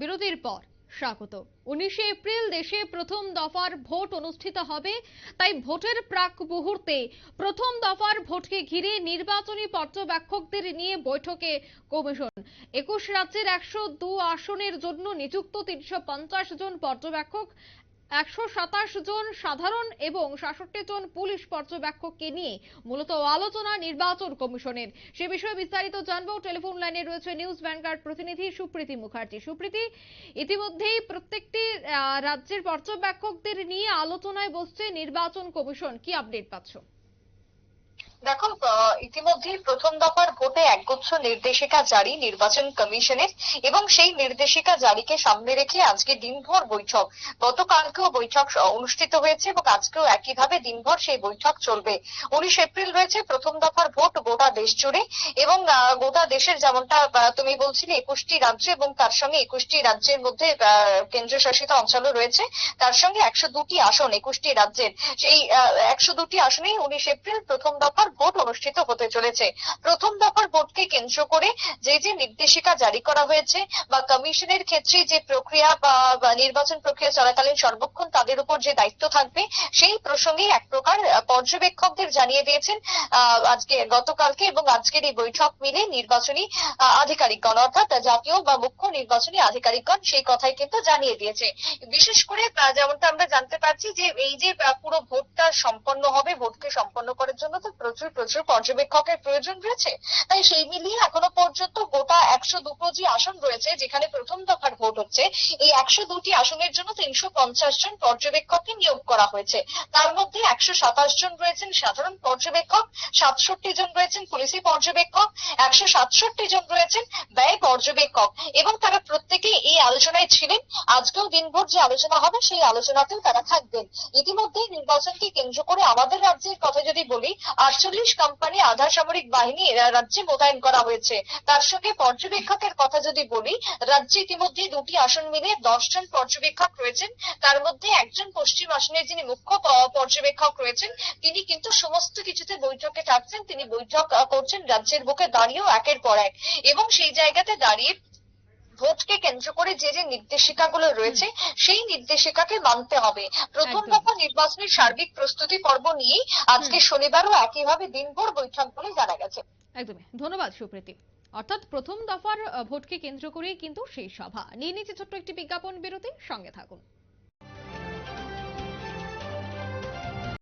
বিরতির পর স্বাগত। উনিশে এপ্রিল দেশে প্রথম দফার ভোট অনুষ্ঠিত হবে, তাই ভোটের প্রাক মুহূর্তে প্রথম দফার ভোটকে ঘিরে নির্বাচনী পর্যবেক্ষকদের নিয়ে বৈঠকে কমিশন। একুশ রাজ্যের একশো আসনের জন্য নিযুক্ত তিনশো পঞ্চাশ জন পর্যবেক্ষক একশো সাতাশ জন সাধারণ এবং সাতষট্টি জন পুলিশ পর্যবেক্ষককে নিয়ে মূলত আলোচনা নির্বাচন কমিশনের। সে বিষয়ে বিস্তারিত জানব। টেলিফোন লাইনে রয়েছে নিউজ ভ্যানগার্ড প্রতিনিধি সুপ্রীতি মুখার্জি। সুপ্রীতি, ইতিমধ্যেই প্রত্যেকটি রাজ্যের পর্যবেক্ষকদের নিয়ে আলোচনায় বসছে নির্বাচন কমিশন। কি আপডেট পাচ্ছ? দেখো ইতিমধ্যেই প্রথম দফার ভোটে একগুচ্ছ নির্দেশিকা জারি নির্বাচন কমিশনের, এবং সেই নির্দেশিকা জারিকে সামনে রেখে আজকে দিনভর বৈঠক। গতকালকেও বৈঠক অনুষ্ঠিত হয়েছে এবং আজকেও একইভাবে দিনভর সেই বৈঠক চলবে। উনিশ এপ্রিল রয়েছে প্রথম দফার ভোট গোটা দেশ জুড়ে, এবং গোটা দেশের যেমনটা তুমি বলছিলে একুশটি রাজ্য এবং তার সঙ্গে একুশটি রাজ্যের মধ্যে কেন্দ্রশাসিত অঞ্চলও রয়েছে, তার সঙ্গে একশো দুটি আসন একুশটি রাজ্যের। সেই একশো দুটি আসনেই উনিশ এপ্রিল প্রথম দফার ভোট অনুষ্ঠিত হতে চলেছে। প্রথম দফার ভোটকে কেন্দ্র করে যে যে নির্দেশিকা জারি করা হয়েছে বা কমিশনের ক্ষেত্রে যে প্রক্রিয়া বা নির্বাচন প্রক্রিয়া চলাকালীন সর্বক্ষণ তাদের উপর যে দায়িত্ব থাকবে, সেই প্রসঙ্গে এক প্রকার পর্যবেক্ষকদের জানিয়ে দিয়েছেন আজকে, গতকালকে এবং আজকের এই বৈঠক মিলে নির্বাচনী আধিকারিকগণ। অর্থাৎ জাতীয় বা মুখ্য নির্বাচনী আধিকারিকগণ সেই কথাই কিন্তু জানিয়ে দিয়েছে। বিশেষ করে যেমনটা আমরা জানতে পারছি যে এই যে পুরো ভোটটা সম্পন্ন হবে, ভোটকে সম্পন্ন করার জন্য তো প্রচুর প্রচুর পর্যবেক্ষকের প্রয়োজন রয়েছে। তাই সেই মিলিয়ে এখনও পর্যন্ত গোটা একশো দুটো যে আসন রয়েছে, যেখানে প্রথম দফার ভোট হচ্ছে। এই একশো দুটি আসনের জন্য তিনশো পঞ্চাশ জন পর্যবেক্ষককে নিয়োগ করা হয়েছে। তার মধ্যে একশো সাতাশ জন রয়েছেন সাধারণ পর্যবেক্ষক, সাতষট্টি জন রয়েছেন পুলিশি পর্যবেক্ষক, একশো সাতষট্টি জন রয়েছেন ব্যয় পর্যবেক্ষক। এবং তারা প্রত্যেকেই এই আলোচনায় ছিলেন। আজকেও দিনভর যে আলোচনা হবে, সেই আলোচনাতেও তারা থাকবেন। ইতিমধ্যেই নির্বাচনকে কেন্দ্র করে আমাদের রাজ্যের কথা যদি বলি আটচল্লিশ কোম্পানি আধা সামরিক বাহিনী রাজ্যে মোতায়েন করা হয়েছে। তার সঙ্গে পর্যবেক্ষকের কথা যদি বলি, রাজ্যে ইতিমধ্যে দুটি আসন মিলে দশ জন পর্যবেক্ষক রয়েছেন। তার মধ্যে একজন পশ্চিম আসনের যিনি মুখ্য পর্যবেক্ষক রয়েছেন, তিনি কিন্তু সমস্ত কিছুতে বৈঠকে থাকছেন। তিনি বৈঠক করছেন রাজ্যের বুকে দাঁড়িয়েও একের পর এক। এবং সেই জায়গাতে দাঁড়িয়ে ভোটকে কেন্দ্র করে যে যে নির্দেশিকাগুলো রয়েছে সেই নির্দেশিকাকে মানতে হবে। প্রথম। দফা নির্বাচনের সার্বিক প্রস্তুতি পর্ব নিয়েই আজকে শনিবারও একইভাবে দিনভর বৈঠক বলে জানা গেছে। একদমই। ধন্যবাদ সুপ্রীতি। অর্থাৎ প্রথম দফার ভোটকে কেন্দ্র করেই কিন্তু সেই সভা। নিয়ে নিচ্ছে ছোট্ট একটি বিজ্ঞাপন বিরতি। সঙ্গে থাকুন।